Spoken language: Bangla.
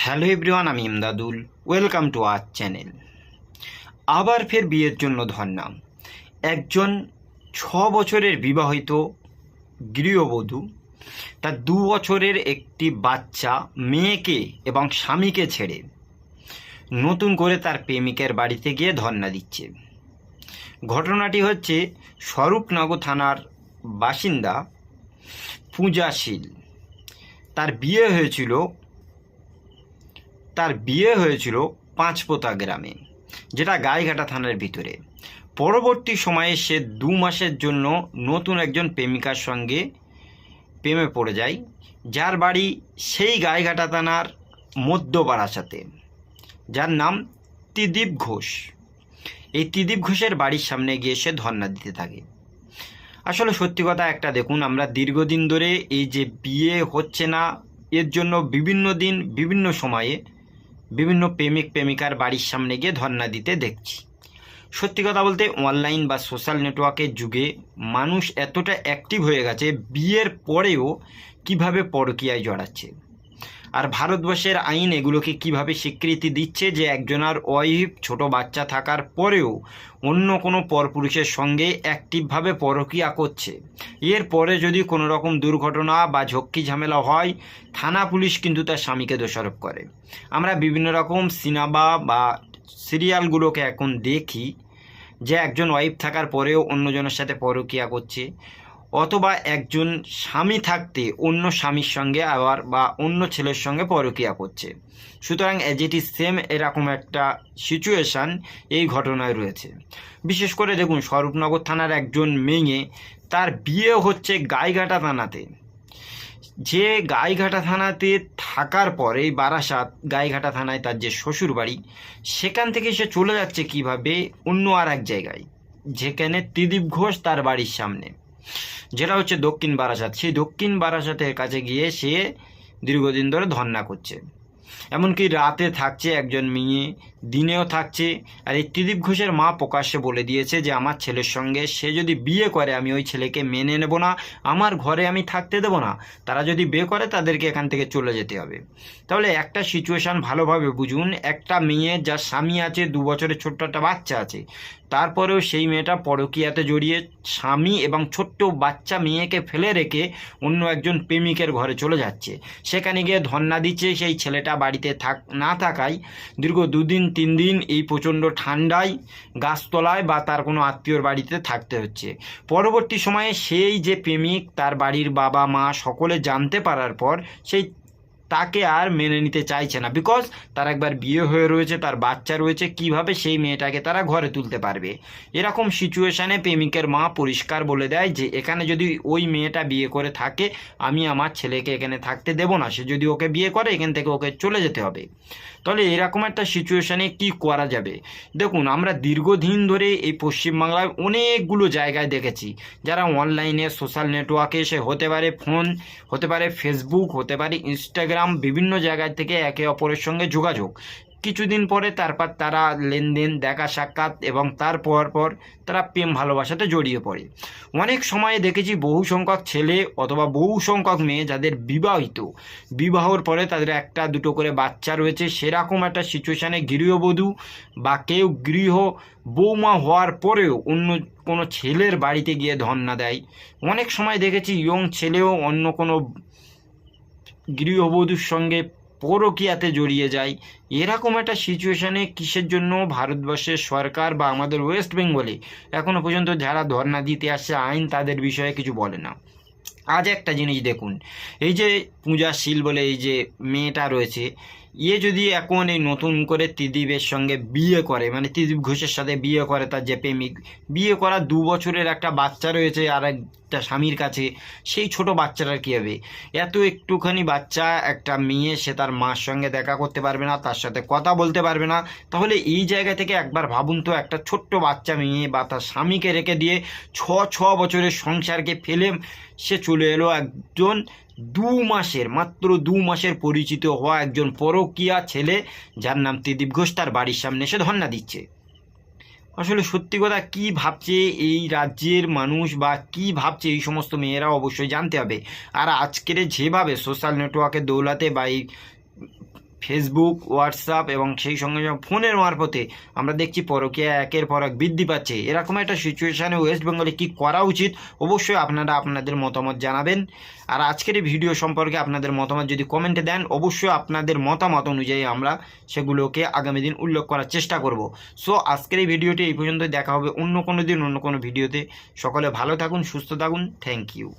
হ্যালো এভরিওয়ান, আমি Imdadul. Welcome to our channel. আবার ফের বিয়ের জন্য ধর্নাম। একজন ছ বছরের বিবাহিত গৃহবধূ, তার দু বছরের একটি বাচ্চা, মেয়েকে এবং স্বামীকে ছেড়ে নতুন করে তার প্রেমিকের বাড়িতে গিয়ে ধর্না দিচ্ছে। ঘটনাটি হচ্ছে স্বরূপনগর থানার বাসিন্দা পূজাশীল তার বিয়ে হয়েছিল তার বিয়ে হয়েছিল পাঁচপোতা গ্রামে, যেটা গাইঘাটা থানার ভিতরে। পরবর্তী সময়ে সে দু মাসের জন্য নতুন একজন প্রেমিকার সঙ্গে প্রেমে পড়ে যায়, যার বাড়ি সেই গাইঘাটা থানার মধ্য বারাসাতে যার নাম ত্রিদীপ ঘোষ। এই ত্রিদীপ ঘোষের বাড়ির সামনে গিয়ে সে ধর্ণা দিতে থাকে। আসলে সত্যি কথা একটা, দেখুন, আমরা দীর্ঘদিন ধরে এই যে বিয়ে হচ্ছে না, এর জন্য বিভিন্ন দিন, বিভিন্ন সময়ে বিভিন্ন প্রেমিক প্রেমিকার বাড়ির সামনে গিয়ে ধর্না দিতে দেখছি। সত্যি কথা বলতে অনলাইন বা সোশ্যাল নেটওয়ার্কের যুগে মানুষ এতটা অ্যাক্টিভ হয়ে গেছে, বিয়ের পরেও কীভাবে পরকীয়ায় জড়াচ্ছে। আর ভারতবর্ষের আইন এগুলোকে কীভাবে স্বীকৃতি দিচ্ছে যে একজনার ওয়াইফ ছোট বাচ্চা থাকার পরেও অন্য কোনো পরপুরুষের সঙ্গে অ্যাক্টিভভাবে পরকীয়া করছে। এর পরে যদি কোনো রকম দুর্ঘটনা বা ঝক্কি ঝামেলা হয়, থানা পুলিশ কিন্তু তার স্বামীকে দোষারোপ করে। আমরা বিভিন্ন রকম সিনেমা বা সিরিয়ালগুলোকে এখন দেখি যে একজন ওয়াইফ থাকার পরেও অন্যজনের সাথে পরকীয়া করছে। অথবা একজন স্বামী থাকতে অন্য স্বামীর সঙ্গে আবার বা অন্য ছেলের সঙ্গে পরকিয়া করছে। সুতরাং ইজ সেম এরকম একটা সিচুয়েশান এই ঘটনায় রয়েছে। বিশেষ করে দেখুন, স্বরূপনগর থানার একজন মেয়ে, তার বিয়ে হচ্ছে গাইঘাটা থানাতে। যে গাইঘাটা থানাতে থাকার পর বারাসাত গাইঘাটা থানায় তার যে শ্বশুর বাড়ি সেখান থেকে সে চলে যাচ্ছে কীভাবে? অন্য আর এক জায়গায়, যেখানে ত্রিদীপ ঘোষ তার বাড়ির সামনে। যেটা হচ্ছে দক্ষিণ বারাসাত। সেই দক্ষিণ বারাসাতের কাছে গিয়ে সে দীর্ঘদিন ধরে ধর্না করছে। এমনকি রাতে থাকছে একজন মেয়ে দিনেও থাকছে। আর এই ত্রিদীপ ঘোষের মা প্রকাশ্যে বলে দিয়েছে যে, আমার ছেলের সঙ্গে সে যদি বিয়ে করে, আমি ওই ছেলেকে মেনে নেব না। আমার ঘরে আমি থাকতে দেবো না। তারা যদি বিয়ে করে, তাদেরকে এখান থেকে চলে যেতে হবে। তাহলে একটা সিচুয়েশান ভালোভাবে বুঝুন। একটা মেয়ে যার স্বামী আছে, দু বছরের ছোট্ট একটা বাচ্চা আছে, তারপরেও সেই মেয়েটা পরকীয়াতে জড়িয়ে স্বামী এবং ছোট্ট বাচ্চা মেয়েকে ফেলে রেখে অন্য একজন প্রেমিকের ঘরে চলে যাচ্ছে। সেখানে গিয়ে ধর্না দিচ্ছে সেই ছেলেটা বাড়িতে থাক, না থাকায়। দীর্ঘ দুদিন তিন দিন এই প্রচণ্ড ঠান্ডায় গাছতলায় বা তার কোনো আত্মীয়র বাড়িতে থাকতে হচ্ছে। পরবর্তী সময়ে সেই যে প্রেমিক তার বাড়ির বাবা, মা সকলে জানতে পারার পর সেই তাকে আর মেনে নিতে চাইছে না। বিকজ তার একবার বিয়ে হয়ে রয়েছে, তার বাচ্চা রয়েছে, কীভাবে সেই মেয়েটাকে তারা ঘরে তুলতে পারবে? এরকম সিচুয়েশানে প্রেমিকের মা পরিষ্কার বলে দেয় যে, এখানে যদি ওই মেয়েটা বিয়ে করে থাকে, আমি আমার ছেলেকে এখানে থাকতে দেব না। সে যদি ওকে বিয়ে করে, এখান থেকে ওকে চলে যেতে হবে। তাহলে এরকম একটা সিচুয়েশানে কি করা যাবে? দেখুন, আমরা দীর্ঘদিন ধরে এই পশ্চিমবাংলায় অনেকগুলো জায়গায় দেখেছি, যারা অনলাইনে সোশ্যাল নেটওয়ার্কে সে হতে পারে ফোন হতে পারে ফেসবুক হতে পারে ইনস্টাগ্রাম বিভিন্ন জায়গা থেকে একে অপরের সঙ্গে যোগাযোগ। কিছুদিন পরে তারপর তারা লেনদেন, দেখা সাক্ষাৎ এবং তারপর পর তারা প্রেম ভালোবাসাতে জড়িয়ে পড়ে। অনেক সময়ে দেখেছি বহু সংখ্যক ছেলে অথবা বহু সংখ্যক মেয়ে যাদের বিবাহিত। বিবাহর পরে তাদের একটা, দুটো করে বাচ্চা রয়েছে। সেরকম একটা সিচুয়েশানে গৃহবধূ বা কেউ গৃহ বৌমা হওয়ার পরেও অন্য কোনো ছেলের বাড়িতে গিয়ে ধর্না দেয়। অনেক সময় দেখেছি ইয়ং ছেলেও অন্য কোনো গৃহবধূর সঙ্গে পরকীয়াতে জড়িয়ে যায়। এরকম একটা সিচুয়েশানে কিসের জন্য ভারতবর্ষের সরকার বা আমাদের ওয়েস্ট বেঙ্গলে এখনও পর্যন্ত যারা ধর্না দিতে আসছে আইন তাদের বিষয়ে কিছু বলে না। আজ একটা জিনিস দেখুন, এই যে পূজা শীল বলে এই যে মেয়েটা রয়েছে ইয়ে যদি এখন এই নতুন করে ত্রিদীপের সঙ্গে বিয়ে করে মানে ত্রিদীপ ঘোষের সাথে বিয়ে করে তার যে প্রেমিক, বিয়ে করা দু বছরের একটা বাচ্চা রয়েছে আর একটা স্বামীর কাছে, সেই ছোট বাচ্চাটার কী হবে? এত একটুখানি বাচ্চা, একটা মেয়ে, সে তার মার সঙ্গে দেখা করতে পারবে না, তার সাথে কথা বলতে পারবে না। তাহলে এই জায়গা থেকে একবার ভাবুন তো, একটা ছোট্ট বাচ্চা মেয়ে বা তার স্বামীকে রেখে দিয়ে ছ ছ বছরের সংসারকে ফেলে সে চলে এলো একজন দু মাসের, মাত্র দু মাসের পরিচিত হওয়া একজন পরকীয়া ছেলে, যার নাম ত্রিদীপ ঘোষ, তার বাড়ির সামনে এসে ধর্ণা দিচ্ছে। আসলে সত্যি কথা, কী ভাবছে এই রাজ্যের মানুষ বা কী ভাবছে এই সমস্ত মেয়েরা অবশ্যই জানতে হবে। আর আজকের যেভাবে সোশ্যাল নেটওয়ার্কে দৌলাতে বা এই ফেসবুক হোয়াটসঅ্যাপ এবং সেই সঙ্গে ফোনের মারফতে আমরা দেখছি পরকীয়া একের পর এক বৃদ্ধি পাচ্ছে। এরকম একটা সিচুয়েশানে ওয়েস্ট বেঙ্গলে কী করা উচিত? অবশ্যই আপনারা আপনাদের মতামত জানাবেন। আর আজকের এই ভিডিও সম্পর্কে আপনাদের মতামত যদি কমেন্টে দেন, অবশ্যই আপনাদের মতামত অনুযায়ী আমরা সেগুলোকে আগামী দিন উল্লেখ করার চেষ্টা করব। সো আজকের এই ভিডিওটি এই পর্যন্ত দেখা হবে অন্য কোনো দিন, অন্য কোনো ভিডিওতে সকলে ভালো থাকুন, সুস্থ থাকুন। Thank you